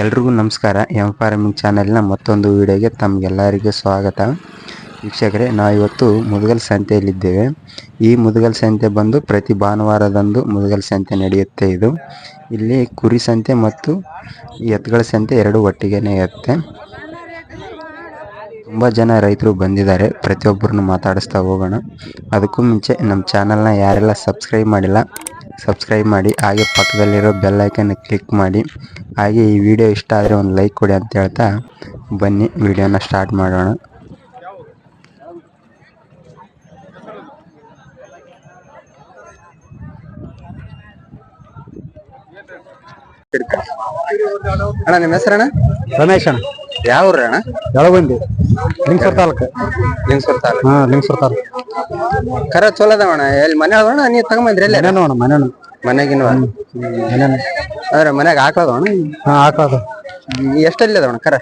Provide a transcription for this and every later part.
ಎಲ್ರಿಗೂ ನಮಸ್ಕಾರ. M farming ಚಾನೆಲ್ನ ಮತ್ತೊಂದು ವಿಡಿಯೋಗೆ ತಮಗೆಲ್ಲರಿಗೂ ಸ್ವಾಗತ. ವೀಕ್ಷಕರೇ ನಾವು ಇವತ್ತು ಮುದುಗಲ್ ಸಂತೆಯಲ್ಲಿದ್ದೇವೆ. ಈ ಮುದುಗಲ್ ಸಂತೆ ಬಂದು ಪ್ರತಿ ಭಾನುವಾರದಂದು ಮುದುಗಲ್ ಸಂತೆ ನಡೆಯುತ್ತೆ ಇದು. ಇಲ್ಲಿ ಕುರಿ ಸಂತೆ ಮತ್ತು ಎತ್ತುಗಳ ಸಂತೆ ಎರಡು ಒಟ್ಟಿಗೆನೇ ಇರುತ್ತೆ. ತುಂಬ ಜನ ರೈತರು ಬಂದಿದ್ದಾರೆ. ಪ್ರತಿಯೊಬ್ಬರನ್ನು ಮಾತಾಡಿಸ್ತಾ ಹೋಗೋಣ. ಅದಕ್ಕೂ ಮುಂಚೆ ನಮ್ಮ ಚಾನಲ್ನ ಯಾರೆಲ್ಲ ಸಬ್ಸ್ಕ್ರೈಬ್ ಮಾಡಿಲ್ಲ ಸಬ್ಸ್ಕ್ರೈಬ್ ಮಾಡಿ ಹಾಗೆ ಪಕ್ಕದಲ್ಲಿರೋ ಬೆಲ್ ಐಕನ್ ಕ್ಲಿಕ್ ಮಾಡಿ. ಹಾಗೆ ಈ ವಿಡಿಯೋ ಇಷ್ಟ ಆದರೆ ಒಂದು ಲೈಕ್ ಕೊಡಿ ಅಂತ ಹೇಳ್ತಾ ಬನ್ನಿ ವಿಡಿಯೋನ ಸ್ಟಾರ್ಟ್ ಮಾಡೋಣ. ಅಣ್ಣ ನಿಮ್ಮ ಹೆಸರಣ್ಣ? ರಮೇಶ್ ಅಣ್ಣ. ಯಾವ ಊರಣ್ಣ ಅಣ್ಣ ಬೆಳಗುಂದಿ ಲಿಂಗಸೂರ್ ತಾಲೂಕು. ಲಿಂಗ್ಸೂರ್ ತಾಲೂಕು. ಹಾ ಲಿಂಗಸೂರ್ ತಾಲೂಕು. ಕರ ಚಲೋ ಅದಾವಣ್ಣ ಎಲ್ಲಿ ಮನೆ ಅಣ್ಣ ನೀವು ತಗೊಂಬಂದ್ರಿ ಎಲ್ಲಿ ಏನೋ ಅಣ್ಣ ಮನೇನು. ಮನೆಗಿನ ಮನೇನು. ಅಂದ್ರೆ ಮನ್ಯಾಗ ಹಾಕೋದವಣ್ಣ ಹಾ ಹಾಕೋದು ಎಷ್ಟಲ್ಲಿ ಅಣ್ಣ ಕರ?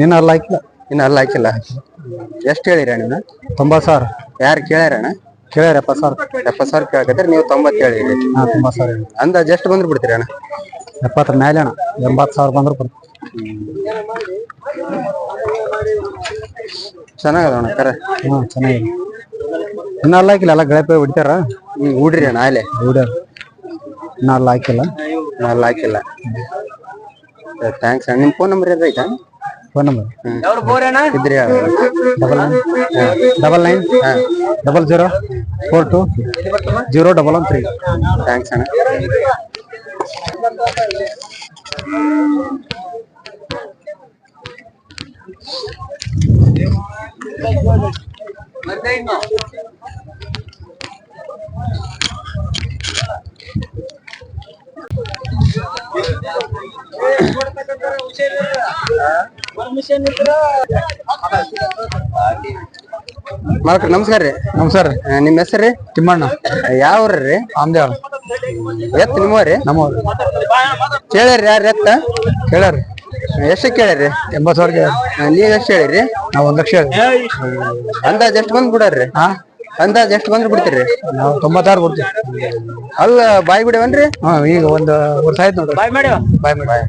ನಿನ್ನ ಅಲ್ಲ ಹಾಕಿಲ್ಲ. ಇನ್ನ ಅಲ್ಲ ಹಾಕಿಲ್ಲ. ಎಷ್ಟು ಹೇಳಿರಿ ಅಣ್ಣ ತೊಂಬತ್ತು ಸಾವಿರ. ಯಾರು ಕೇಳ್ಯಾರಣ್ಣ ಕೇಳ್ಯಾರ ಎಪ್ಪತ್ತು ಸಾವಿರ. ಎಪ್ಪತ್ತು ಸಾವಿರ ಕೇಳಕತ್ತೀರಿ ನೀವು ತೊಂಬತ್ತು ಹೇಳಿರಿ ಹಾ ತೊಂಬತ್ತು ಸಾವಿರ ಅಂದಾಜ್ ಎಷ್ಟು ಬಂದ್ರು ಬಿಡ್ತೀರಿ ಅಣ್ಣ? ಎಪ್ಪತ್ತರ ಮೇಲೆ ಅಣ್ಣ ಎಂಬತ್ತು ಸಾವಿರ ಬಂದ್ರೆ ಬರುತ್ತೆ ಚೆನ್ನಾಗದವಣ್ಣ ಕರ. ಹಾ ಚೆನ್ನಾಗಿದೆ. ಇನ್ನೂ ಅಲ್ಲ ಹಾಕಿಲ್ಲ ಎಲ್ಲ ಗಳಪೆ ಹೊಡಿತಾರ ಹ್ಮ್ ಊಡ್ರಿ ಅಣ್ಣ ಅಲ್ಲೇ ಹೊಡ್ಯಾರ ಇನ್ನೂ ಅಲ್ಲ ಹಾಕಿಲ್ಲ? ಇನ್ನು ಅಲ್ಲ ಹಾಕಿಲ್ಲ. ಥ್ಯಾಂಕ್ಸ್ ಅಣ್ಣ. ನಿಮ್ಮ ಫೋನ್ ನಂಬರ್ ಏನಾರ ಐತಾ ಫೋನ್ ನಂಬರ್ ಇದ್ರಿ double nine double nine double zero four two zero double one three thanks ಅಣ್ಣ. ಮಾಲಕ್ರ ನಮಸ್ಕಾರ ರೀ. ನಮಸ್ಕಾರ ರೀ. ನಿಮ್ ನಿಮ್ಮ ಹೆಸರು ರೀ? ತಿಮ್ಮಣ್ಣ. ಯಾವ ರೀ? ಆಮದೇವ್ ಎತ್ ನಿಮ್ಮ ರೀ? ನಮ್ಮವ್ರು ಕೇಳ್ಯಾರ ಯಾರು ಎತ್ತ? ಕೇಳ್ಯಾರಿ. ಎಷ್ಟು ಕೇಳಿರಿ ಎಂಬತ್ತು ಸಾವಿರ ನೀವ್ ಎಷ್ಟು ಹೇಳಿರಿ ನಾವು ಒಂದು ಲಕ್ಷ ಹೇಳಿ ಅಂದಾಜ್ ಎಷ್ಟು ಬಂದ್ ಬಿಡಾರ್ರಿ? ಹಾ ಅಂದಾಜ್ ಎಷ್ಟು ಬಂದ್ರೆ ಬಿಡ್ತೀರಿ ನಾವು ತೊಂಬತ್ತಾರು ಕೊಡ್ತೀವಿ ಅಲ್ಲ ಬಾಯಿ ಬಿಡವನ್ರಿ ಹಾ ಈಗ ಒಂದು ವರ್ಷ ಆಯ್ತು ನೋಡ್ರಿ. ಬಾಯ್ ಮಾಡಿ. ಬಾಯ್ ಮಾಡಿ.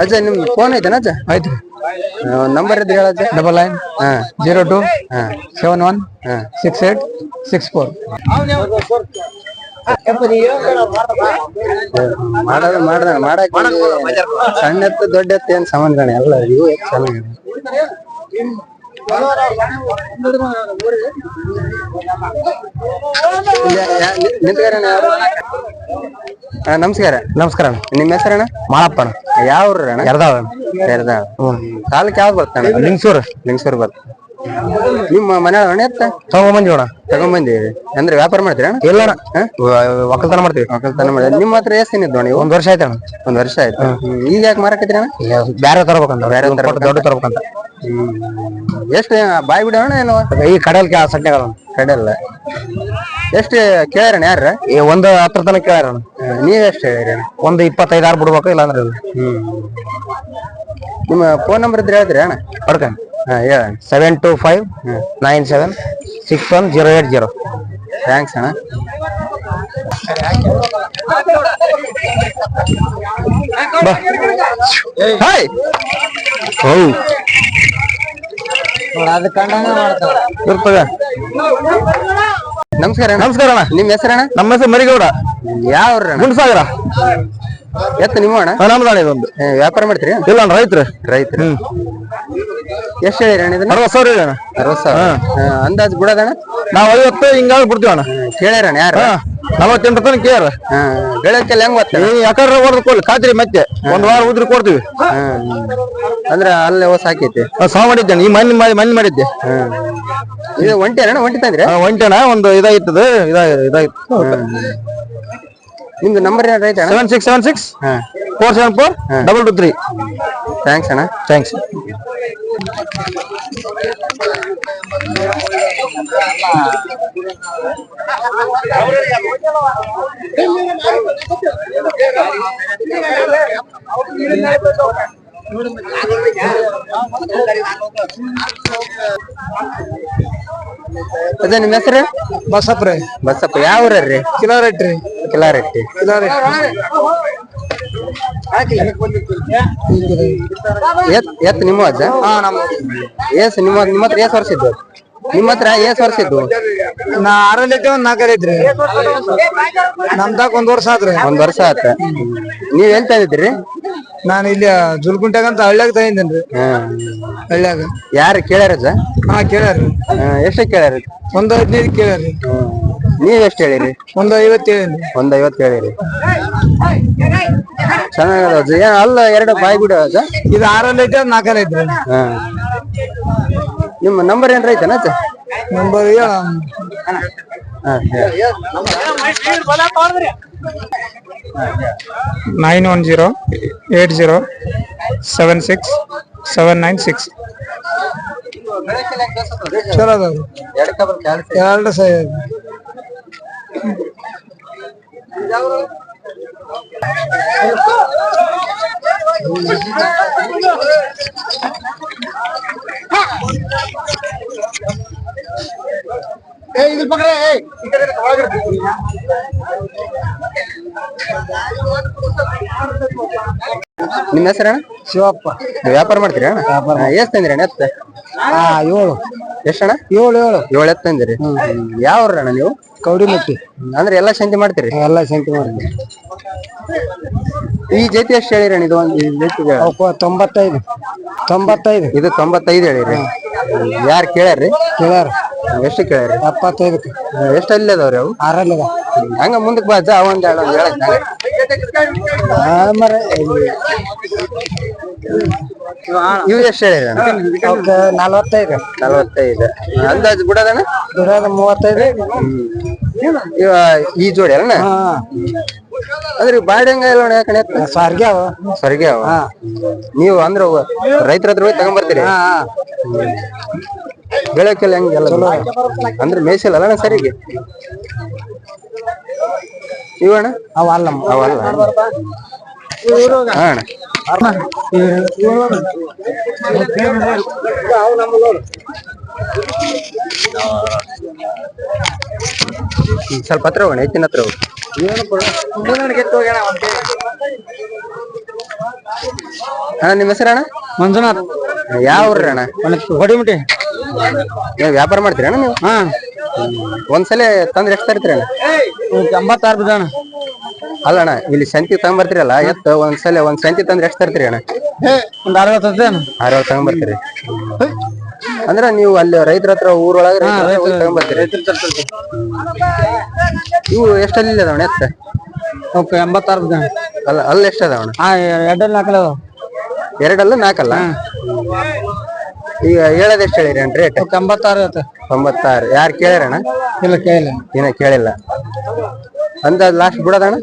ಅಜ್ಜ ನಿಮ್ ಫೋನ್ ಐತನ ಅಜ್ಜ? ಆಯ್ತು. ನಂಬರ್ ಇದ್ರೆ ಹೇಳಜ್ಜ. ಡಬಲ್ ನೈನ್ ಹಾ. ಜೀರೋ ಟು ಹಾ. ಸೆವೆನ್ ಒನ್ ಹಾ. Six eight six four. ಮಾಡೋದು ಮಾಡ್ದ ಮಾಡಕ್ ಸಣ್ಣ ಎತ್ತು ದೊಡ್ಡ ಎತ್ತು ಏನ್ ಸಂಬಂಧ ಎಲ್ಲ ಇವು ಚೆನ್ನಾಗಿದೆ ನಮಸ್ಕಾರ ನಮಸ್ಕಾರ ನಿಮ್ಮ ಹೆಸರಣ್ಣ ಮಾಳಪ್ಪಣ ಯಾವ ಊರಣ್ಣ ಎರ್ದಾಳ ಸೇರ್ದಾಳ ತಾಲೂಕ್ ಯಾವ್ದು ಬರ್ತಾನೆ ಲಿಂಗ್ಸೂರ್ ಲಿಂಗ್ಸೂರ್ ಬರ್ತ ನಿಮ್ಮ ಮನೆ ಹಣ ಎತ್ತ? ತಗೊಂಬಂದಿ ಅಣ್ಣ. ತಗೊಂಬಂದಿ ಅಂದ್ರೆ ವ್ಯಾಪಾರ ಮಾಡ್ತೀರಾ ಅಣ್ಣ? ಇಲ್ಲ ಅಣ್ಣ. ಒಕ್ಕಲ್ತನ ಮಾಡ್ತೀವಿ. ಒಕ್ಕಲ್ತನ ಮಾಡಿ. ನಿಮ್ಮ ಹತ್ರ ಎಷ್ಟು ದಿನ ಒಂದ್ ವರ್ಷ ಆಯ್ತು ಅಣ್ಣ ಒಂದ್ ವರ್ಷ ಆಯ್ತು. ಈಗ ಯಾಕೆ ಮಾರಕತ್ತೀರಿ ಅಣ್ಣ? ಬ್ಯಾರೆ ತರಬೇಕಂತ. ಬೇರೆ ದೊಡ್ಡ ತರಬೇಕಂತ. ಎಷ್ಟು ಬಾಯ್ ಬಿಡೋಣ ಏನು? ಈ ಕಡಲ್ ಸಡ್ನೆಗಳ ಕಡಲ್ಲ ಎಷ್ಟು ಕೇಳ್ಯಾರಣ್ಣ ಯಾರ ಈ ಒಂದು ಹತ್ರ ತನಕ ಕೇಳ್ಯಾರ ನೀವ್ ಎಷ್ಟು ಹೇಳಿರಿ ಅಣ್ಣ? ಒಂದು ಇಪ್ಪತ್ತೈದು ಆರು ಬಿಡ್ಬೇಕು ಇಲ್ಲಾಂದ್ರೆ ಹ್ಮ್. ನಿಮ್ಮ ಫೋನ್ ನಂಬರ್ ಇದ್ರೆ ಹೇಳ್ತೀರಿ ಅಣ್ಣ? ಹೊಡ್ಕಂಡ್ seven two five nine seven six one zero eight zero thanks ಅಣ್ಣ ಹಾಯ್ ಹೌ ಇರ್ತದ ನಮಸ್ಕಾರ ಅಣ್ಣ ನಮಸ್ಕಾರ ಅಣ್ಣ ನಿಮ್ಮ ಹೆಸರಣ್ಣ ನಮ್ಮ ಹೆಸರು ಮರಿಗೌಡ ಯಾವ ಊರು ಅಣ್ಣ ಗುಂಡ್ಸಾಗರ ಎತ್ತ ನಿಮ್ಮ ಅಣ್ಣ? ನಮ್ದು ಇದೊಂದು. ಏ, ವ್ಯಾಪಾರ ಮಾಡ್ತೀರಿ? ಇಲ್ಲ ಅಣ್ಣ ರೈತರು. ರೈತರು. ಎಷ್ಟು ಹೇಳಿರಿ ಅಣ್ಣ ಇದನ್ನ? ಅರವತ್ತು ಸಾವಿರ ಇದೆ ಅಣ್ಣ. ಅರವತ್ತು ಸಾವಿರ? ಹಾ, ಅಂದಾಜ್ ಬಿಡೋದಣ್ಣ ನಾವು ಐವತ್ತು ಹಿಂಗಾಗಿ ಬಿಡ್ತೀವಿ ಅಣ್ಣ. ಕೇಳ್ಯಾರಣ ಯಾರು? ಹಾ ನಲವತ್ತೆಂಟು ತನಕ ಕೇರ್ ಹಾ ಬೆಳಕ್ಕೆಲ್ಲ ಹೆಂಗ್ ಗೊತ್ತ ಈ ಯಾಕಂದ್ರೆ ಹೊಡೆದು ಕೊಡ್ಲಿ ಖಾತ್ರಿ ಮತ್ತೆ. ಒಂದ್ ವಾರ ಉದ್ರಿ ಕೊಡ್ತೀವಿ. ಅಂದ್ರೆ ಅಲ್ಲೇ ಹೊಸ ಹಾಕೈತಿ. ನಾವ್ ಸಾವ್ ಮಾಡಿದ್ದೆ ಈ ಮನ್ ಮಾಡಿ ಮಣ್ಣು ಮಾಡಿದ್ದೆ. ಇದು ಒಂಟಿ ಅಣ್ಣ? ಒಂಟಿ ತಂದ್ರಿ? ಆ, ಅಣ್ಣ. ಒಂದು ಇದಾಗಿತ್ತದ ಇದಾಗಿ ಇದಾಗಿತ್ತು ನಿಮ್ದು ನಂಬರ್ ಏನಾರ ಐತೆ? ಸೆವೆನ್ ಸಿಕ್ಸ್ ಸೆವೆನ್ ಸಿಕ್ಸ್ ಹಾ. Four seven four double two three thanks ಅಣ್ಣ. ಥ್ಯಾಂಕ್ಸ್ ಅದೇ ನಿಮ್ಮ ಹೆಸರು? ಬಸಪ್ಪ ರೀ. ಬಸಪ್ಪ ಯಾವ ರೀ? ಕಿಲೋ ರೇಟ್ ರೀ. ಕಿಲಾರೆಟ್ಟಿ. ಎತ್ ನಿಮ್ಮ ಅಜ್ಜ? ಏಸ್ ನಿಮ್ಮ ನಿಮ್ಮ ಹತ್ರ ಏಸ್ ವರ್ಷ ಇದ್ದು ನಿಮ್ಮ ಹತ್ರ ಏಸ್ ವರ್ಷ ಇದ್ದು ನಾ ಆರಲ್ಲಿ ಐತಿ ಒಂದ್ ನಾಲ್ಕಲ್ಲಿ ಐತ್ರಿ ನಮ್ದಾಗ ಒಂದ್ ವರ್ಷ ಆದ್ರಿ ಒಂದ್ ವರ್ಷ ಆತ. ನೀವ್ ಎಲ್ ತಂದಿದ್ರಿ ನಾನು ಇಲ್ಲಿ ಜುಲ್ಗುಂಟ್ಯಾಗ ಅಂತ ಹಳ್ಳ್ಯಾಗ ತಂದಿದ್ದೇನ್ರಿ ಹಳ್ಳ್ಯಾಗ. ಯಾರು ಕೇಳ್ಯಾರಜ್ಜ ಹಾ ಕೇಳ್ಯಾರ ಎಷ್ಟು ಕೇಳ್ಯಾರ? ಒಂದ್ ಹದಿನೈದು ಕೇಳ್ಯಾರಿ ನೀವ್ ಎಷ್ಟ್ ಹೇಳಿರಿ? ಒಂದ್ ಐವತ್ತು ಹೇಳಿ ಒಂದ್ ಐವತ್ತು ಹೇಳಿರಿ. ಚೆನ್ನಾಗದ ಏನ್ ಅಲ್ಲ ಎರಡು ಬಾಯ್ ಬಿಡು ಇದು ಆರಲ್ಲಿ ಐತೆ ಅದ್ ನಾಲ್ಕಲ್ಲಿ ಐತೆ ಹಾ. ನಿಮ್ಮ ನಂಬರ್ ಏನ್ರ ಐತನ number. Nine one zero eight zero seven six seven nine six ಚಲೋ ನಿಮ್ಮ ಹೆಸರಣ್ಣ ಶಿವಪ್ಪ. ವ್ಯಾಪಾರ ಮಾಡ್ತೀರಾ? ಅಣ್ಣ ಎಷ್ಟ್ ತಂದಿರಿ ಅಣ್ಣ ಏಳು. ಎಷ್ಟಣ್ಣ? ಏಳು ಏಳು. ಏಳು ಎತ್ತಂದಿರಿ ಯಾವ ಅಣ್ಣ ನೀವು? ಕೌಡಿಮಟ್ಟಿ ಅಂದ್ರೆ ಎಲ್ಲಾ ಸಂತೆ ಮಾಡ್ತೀರಿ? ಎಲ್ಲ ಶಾಂತಿ ಮಾಡಿದ್ವಿ ಈ ಜೊತೆ ಎಷ್ಟು ಹೇಳಿರಣ್ಣ ಇದು ಒಂದು ಜೊತೆಗೆ? ತೊಂಬತ್ತೈದು. ತೊಂಬತ್ತೈದು. ಇದು ತೊಂಬತ್ತೈದು ಹೇಳಿರಿ. ಯಾರು ಕೇಳ್ಯಾರ್ರಿ? ಕೇಳ್ಯಾರ. ಎಷ್ಟು ಕೇಳ್ಯಾರಿ ಎಪ್ಪತ್ತೈದಕ್ಕೆ. ಎಷ್ಟು ಅಲ್ಲಿ ಅದಾವ್ರಿ ಅವು? ಆರಲ್ಲಿದ. ಹಂಗ ಮುಂದಕ್ಕೆ ಬಾ ಅಜ್ಜ ಅವೊಂದ್ ಎರಡು ಒಂದ್ ಹೇಳಕ್ ಇವು ಎಷ್ಟು ಅಣ್ಣ ಅವಕ್ಕ ನಲವತ್ತೈದು. ನಲವತ್ತೈದು. ಅಂದಾಜು ಬಿಡೋದಣ್ಣ ದುಡಿಯೋದು ಮೂವತ್ತೈದು. ಇವ ಈ ಜೋಡಿ ಅಲ್ಲ ಅಂದ್ರೆ ಬಾಡಿ ಹಂಗ ಇಲ್ಲ ಯಾಕಣೆ ಸ್ವರ್ಗ ಅವ. ಅವ? ನೀವು ಅಂದ್ರೆ ರೈತರ ಹತ್ರ ಹೋಗಿ ತಗೊಂಡ್ಬರ್ತೀರಿ ಹಾ. ಬೆಳಕೆಲ್ಲ ಹೆಂಗೆಲ್ಲ ಅಂದ್ರೆ ಮೇಸಲ್ ಅಣ್ಣ ಸರಿಗೆ ಇವಣ ಅವಲ್ಲ ಅವಲ್ಲ ಅಣ್ಣ. ಸ್ವಲ್ಪ ಹತ್ರ ಹೋಗೋಣ ಹೆಚ್ಚಿನ ಹತ್ರ ಹೋಗಿ ಅಣ್ಣ ನಿಮ್ಮ ಹೆಸರಣ್ಣ? ಮಂಜುನಾಥ್. ಯಾವ ಊರ್ರಿ ಅಣ್ಣ ಹೊಡಿಮುಟಿ. ನೀವು ವ್ಯಾಪಾರ ಮಾಡ್ತೀರಿ ಅಣ್ಣ ನೀವು? ಹಾ. ಒಂದ್ಸಲ ತಂದ್ರೆ ಎಷ್ಟು ತರ್ತೀರಿ ಅಣ್ಣ? ಎಂಬತ್ತಾರು ಅಲ್ಲ ಅಣ್ಣ ಇಲ್ಲಿ ಸಂತಿ ತಗೊಂಬರ್ತೀರಲ್ಲ ಎತ್ತು ಒಂದ್ಸಲ ಒಂದ್ ಸಂತಿ ತಂದ್ರೆ ಎಷ್ಟು ತರ್ತೀರಿ ಅಣ್ಣ? ಒಂದ್ ಅರವತ್ತು ಅರವತ್ತು ತಗೊಂಬರ್ತೀರಿ. ಅಂದ್ರ ನೀವು ಅಲ್ಲಿ ರೈತರ ಹತ್ರ ಊರೊಳಗೆ ತಗೊಂಬರ್ತೀರಿ. ಇವು ಎಷ್ಟಲ್ಲಿ ಅದಾವಣ ಎತ್ತ? ಓಕೆ ಎಂಬತ್ತಾರು ಬಿದ್ದಣ ಅಲ್ಲ ಅಲ್ಲಿ ಎಷ್ಟು ಅದಾವಣ ಎರಡಲ್ಲಿ ನಾಲ್ಕಲ್ಲ ಎರಡಲ್ಲ ನಾಲ್ಕಲ್ಲ? ಈಗ ಹೇಳೋದ್ ಎಷ್ಟು ಹೇಳಿರಿ ಅಣ್ಣ ರೇಟ್ ಐತೆ ತೊಂಬತ್ತಾರು ಯಾರು ಕೇಳಿರಣ್ಣ ಇಲ್ಲ ಕೇಳಿಲ್ಲ. ಏನ ಕೇಳಿಲ್ಲ. ಅಂದಾಜ್ ಲಾಸ್ಟ್ ಬಿಡೋದಣ್ಣ?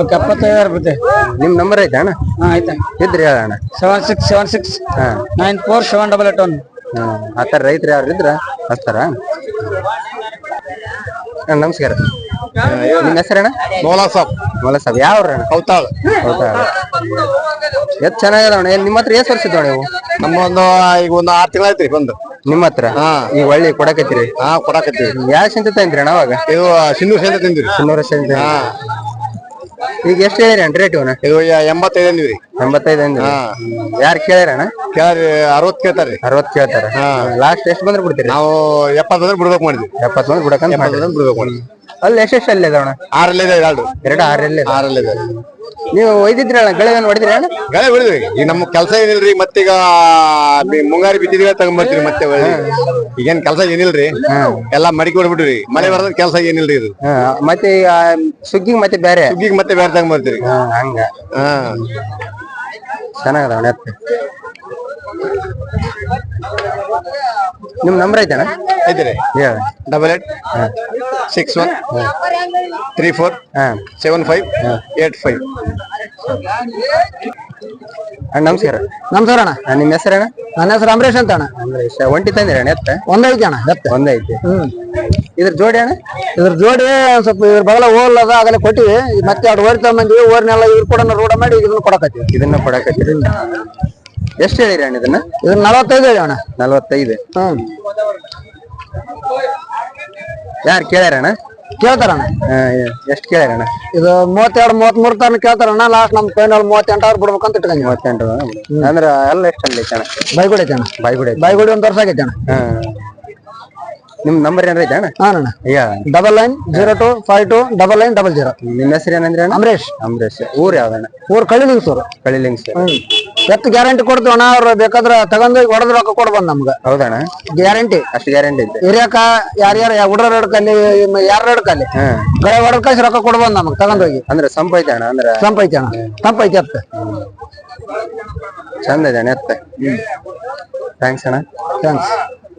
ಓಕೆ ಎಪ್ಪತ್ತೈದಾರು ಬಿದ್ದೆ. ನಿಮ್ ನಂಬರ್ ಐತಾ ಅಣ್ಣ? ಹಾ ಆಯ್ತಾ. ಇದ್ರಿ ಹೇಳಣ್ಣ ಸೆವೆನ್ ಸಿಕ್ಸ್ ಸೆವೆನ್ ಸಿಕ್ಸ್ ಹಾ. Nine four seven double eight one ಹ್ಮ್ ಥರ ರೈತರು ಯಾರು ಇದ್ರ? ಹಚ್ತಾರ ಅಣ್ಣ ನಮಸ್ಕಾರ. ನಿಮ್ಮ ಹೆಸರಣ್ಣ? ಮೌಲಾ ಸಾಬ್ ಮೊಲ ಸಾಬ್ ಯಾವ ಅಣ್ಣ ಹೌತಾಳ ಹೌದಾ ಎತ್ ಚೆನ್ನಾಗಿದೆ ಏನ್ ನಿಮ್ಮ ಹತ್ರ ಎಷ್ಟು ವರ್ಷ ಇದ್ದಾವ ನೀವು ನಮ್ಮ ಒಂದು ಈಗ ಒಂದು ಆರು ತಿಂಗಳ ಐತ್ರಿ ಬಂದು. ನಿಮ್ಮ ಹತ್ರ ಈಗ ಒಳ್ಳೆ ಕೊಡಕತ್ತಿರಿ? ಹಾ ಕೊಡಾಕತ್ತೀವಿ. ಯಾವ ಸಂತೆ ತಂದ್ರಿ ಅಣ್ಣ ಅವಾಗ? ಇದು ಸಿಂಧು ಸೇಂದ್ರ ತಿಂದಿರಿ ಸುನ್ನೂರ ಸಂತೆ ಈಗ ಎಷ್ಟು ಹೇಳಿರಿ ಅಣ್ಣ ರೇಟ್ ಇವನ? ಇದು ಎಂಬತ್ತೈದು ಅಂದಿವ್ರಿ. ಎಂಬತ್ತೈದು ಅಂದ್ರಿ ಯಾರು ಕೇಳ್ಯಾರಣ್ಣ ಕೇಳಿ ಅರವತ್ತು ಕೇಳ್ತಾರ್ರಿ. ಅರವತ್ ಕೇಳ್ತಾರ. ಲಾಸ್ಟ್ ಎಷ್ಟು ಬಂದ್ರೆ ಬಿಡ್ತೀರಿ? ನಾವು ಎಪ್ಪತ್ತಂದ್ರೆ ಬಿಡ್ಬೇಕು ಮಾಡಿದ್ವಿ. ಎಪ್ಪತ್ತು ಬಂದ್ರೆ ಬಿಡಕಂತ ಮಾಡಿರಿ ಬಿಡ್ಬೇಕು ಮಾಡಿದ್ವಿ. ಅಲ್ಲಿ ಎಷ್ಟೆಷ್ಟು ಅಲ್ಲಿ ಆರಲ್ಲೇ ಆರಲ್ಲಿದೆ ಎರಡು. ಎರಡು ಆರಲ್ಲೇ ಆರಲ್ಲಿದೆ ನೀವು ಒಯ್ದಿದ್ರಣ್ಣ ಗಳಿಗನ್ ಹೊಡಿದ್ರಿ ಅಣ್ಣ? ಗಳೆ ಬಿಡಿದ್ವಿ ಈಗ ನಮ್ಮ ಕೆಲಸ ಏನಿಲ್ರಿ ಮತ್ತೀಗ ಬಿ- ಮುಂಗಾರಿ ಬಿದ್ದಿದ್ರೆ ತಗೊಂಬರ್ತೀವಿ ಮತ್ತೆ ಒಳ್ಳೆ. ಈಗೇನ್ ಕೆಲಸ ಏನಿಲ್ರಿ? ಎಲ್ಲಾ ಮಡಿಕೆ ಹೊಡ್ಬಿಟ್ರಿ ಮಳೆ ಬರೋದ್ ಕೆಲಸ ಏನಿಲ್ರಿ ಇದು? ಹಾ, ಮತ್ತೆ ಈಗ ಸುಗ್ಗಿಗೆ ಮತ್ತೆ ಬೇರೆ? ಸುಗ್ಗಿಗೆ ಮತ್ತೆ ಬೇರೆ ತಗೊಂಬರ್ತೀರಿ ಹಾ, ಹಂಗ. ಹಾ. ಚೆನ್ನಾಗದ ಎತ್ತ? ನಿಮ್ ನಂಬರ್ ಐತೆ ಐತೆ double eight six one three four ಹಾ. ಸೆವೆನ್ ಫೈವ್ ಏಟ್ ಫೈವ್ ಅಣ್ಣ ನಮಸ್ಕಾರ. ನಮಸ್ಕಾರ ಅಣ್ಣ. ನಿಮ್ಮ ಹೆಸರಣ್ಣ ನನ್ನ ಹೆಸರು ಅಂಬರೀಶ್ ಅಂತ ಅಣ್ಣ. ಒಂಟಿ ತಂದಿರ ಅಣ್ಣ ಎತ್ತ? ಒಂದೈತಿ ಅಣ್ಣ ಎತ್ತ. ಒಂದೈತಿ ಇದ್ರ ಜೋಡಿ ಅಣ್ಣ? ಇದ್ರ ಜೋಡಿ ಸ್ವಲ್ಪ ಇದ್ರ ಬಗಲ ಓಲ್ ಅದ ಆಗಲೇ ಕೊಟ್ಟಿವಿ. ಮತ್ತೆ ಎರಡು ಓರಿ ಮಂದಿ ಓರ್ನೆಲ್ಲ ಇವ್ರು ಕೂಡ ರೂಢ ಮಾಡಿ ಇದನ್ನ ಕೊಡಕತ್ತೀವಿ. ಇದನ್ನ ಕೊಡಕತ್ತೀರಿ. ಎಷ್ಟು ಹೇಳಿರಿ ಅಣ್ಣ ಇದನ್ನ? ಇದನ್ನ ನಲವತ್ತೈದು ಹೇಳಿ ಅಣ್ಣ. ನಲವತ್ತೈದು. ಹ್ಮ್ ಯಾರು ಕೇಳ್ಯಾರಣ್ಣ ಕೇಳ್ತಾರಣ್ಣ ಎಷ್ಟು ಕೇಳ್ಯಾರಣ್ಣ ಇದು ಮೂವತ್ತೆರಡು ಮೂವತ್ಮೂರು ತನಕ ಕೇಳ್ತಾರಣ್ಣ ಲಾಸ್ಟ್ ನಮ್ ಫೈನಲ್ ಮೂವತ್ತೆಂಟು ಅವ್ರು ಬಿಡ್ಬೇಕಂತ ಇಟ್ಕೊಂಡಿ ಮೂವತ್ತೆಂಟು. ಅಂದ್ರೆ ಎಲ್ಲ ಎಷ್ಟು ಐತೆ ಅಣ್ಣ? ಬೈಗುಡಿ ಐತೆ ಅಣ್ಣ. ಬಾಯ್ಗುಡಿ ಐತೆ. ಬೈಗುಡಿ ಒಂದ್ ವರ್ಷ ಆಗೈತೆ ಅಣ್ಣ. ಹಾ. ನಿಮ್ ನಂಬರ್ ಏನಾರ ಐತೆ ಅಣ್ಣ? ಹಾ ಅಣ್ಣ. ಅಯ್ಯ double nine zero two five two double nine double zero ನಿಮ್ಮ ಹೆಸರು ಏನಂದ್ರೆ ಅಣ್ಣ? ಅಮರೇಶ್. ಅಂಬರೀಶ್ ಊರ್ ಯಾವ್ದಣ್ಣ? ಊರ್ ಕಳಿಲಿಂಗ್ ಸರ್. ಕಳಿಲಿಂಗ್ ಸರ್. ಎತ್ತು ಗ್ಯಾರಂಟಿ ಕೊಡ್ತೀವಿ ಅಣ್ಣ? ಅವ್ರು ಬೇಕಾದ್ರೆ ತಗೊಂಡು ಹೊಡೆದ್ ರೊಕ್ಕ ಕೊಡ್ಬಂದ್ ನಮ್ಗ. ಹೌದಣ್ಣ? ಗ್ಯಾರಂಟಿ ಅಷ್ಟು ಗ್ಯಾರಂಟಿ ಐತೆ. ಹಿರಿಯಕ ಯಾರ್ಯಾರ ಹುಡ್ರ ಹಿಡ್ಕಲ್ಲಿ ಯಾರ ಹಿಡ್ಕಲ್ಲಿ ಗಳೆ ಹೊಡೆದ್ ಕಳ್ಸಿ ರೊಕ್ಕ ಕೊಡ್ಬಂದ್ ನಮ್ಗೆ ತಗೊಂಡೋಗಿ. ಅಂದ್ರೆ ಸಂಪ ಐತೆ ಅಣ್ಣ ಅಂದ್ರೆ? ಐತೆ ಅಣ್ಣ. ತಂಪ ಐತೆ ಎತ್ತು ಚಂದ ಇದೆ ಅಣ್ಣ ಎತ್ತ ಥ್ಯಾಂಕ್ಸ್ ಅಣ್ಣ. ಥ್ಯಾಂಕ್ಸ್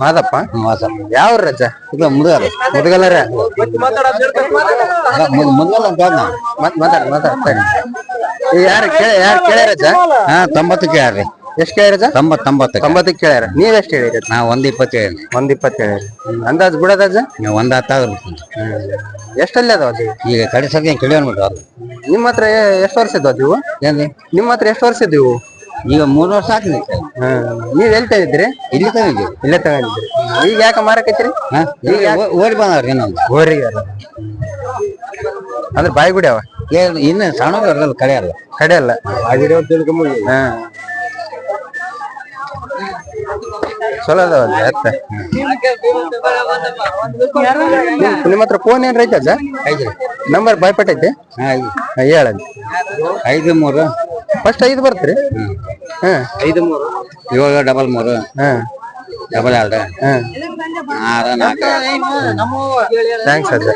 ಮಾದಪ್ಪ? ಯಾವ ರಜ ಇದು ಮುದುಗರ ಮುದಗಲ್ಲರ ಮುದುಗಲ್ಲ ಅಂತ ನಾವು. ಮತ್ ಮಾತಾಡ ಮಾತಾಡ ಸರಿ. ಯಾರು ಕೇಳ ಯಾರು ಕೇಳ್ಯಾರ ರಜ ಹಾ ತೊಂಬತ್ತು ಕೇಳ್ರಿ ಎಷ್ಟು ಕೇಳ್ಯಾರ ರಜ ತೊಂಬತ್ ತೊಂಬತ್ತು ತೊಂಬತ್ತಕ್ಕೆ ಕೇಳ್ಯಾರ. ನೀವ್ ಎಷ್ಟು ಹೇಳಿರಿ ನಾ ಒಂದ್ ಇಪ್ಪತ್ತು ಹೇಳಿ ಒಂದ್ ಇಪ್ಪತ್ತು ಹೇಳಿ ಅಂದಾಜ್ ಬಿಡೋದ ನೀವು ಒಂದ್ ಹತ್ತಾಗ ಎಷ್ಟಲ್ಲಿ ಅದಾವ ಅದು? ಈಗ ಕಡೆ ಸದ್ಯ ಕೇಳಿಬಿಟ್ರು ಅದು ನಿಮ್ಮ ಹತ್ರ ಎಷ್ಟು ವರ್ಷ ಇದ್ದಾವ ಇವು ಏನ್ರಿ? ನಿಮ್ಮ ಹತ್ರ ಎಷ್ಟು ವರ್ಷ ಇದ್ದೀವು? ಈಗ ಮೂರು ವರ್ಷ ಆತ್ರಿ ನೀವ್ ಎಲ್ಲಿ ತಂದಿದ್ರಿ ಇಲ್ಲಿ ತಂದಿದ್ದೀವಿ ಇಲ್ಲೇ ತಗೊಂಡಿದ್ರಿ ಈಗ ಯಾಕೆ ಮಾರಕೈತ್ರಿ? ಹಾ. ಈಗ ಓಡಿ ಬಂದವ್ರಿ ಇನ್ನೊಂದು. ಅಂದ್ರೆ ಬಾಯಿಗುಡಿ ಅವ ಏನ್- ಇನ್ನು ಸಣ್ಣ ಇರಲ್ಲ ಕಡೆ ಅಲ್ಲ. ಕಡೆ ಅಲ್ಲ. ಚಲೋ ಅದಾವಲ್ಲ ಎತ್ತ ನಿಮ್- ನಿಮ್ಮ ಹತ್ರ ಫೋನ್ ಏನ್ರ ಐತೆ ಐದ್ರಿ ನಂಬರ್ ಬಾಯ್ಪಟ್ಟೈತೆ ಐತೆ? ಹಾ ಐದು ಹಾ, ಐದು ಮೂರು ಫಸ್ಟ್ ಐದು ಬರ್ತ್ರಿ? ಹಾ. ಐದು ಮೂರು. ಏಳು ಡಬಲ್ ಮೂರು. ಹಾ. ಡಬಲ್ ಎರಡು ಹಾ. ಆರು ನಾಲ್ಕು. ಥ್ಯಾಂಕ್ಸ್ ಅಜ್ಜ.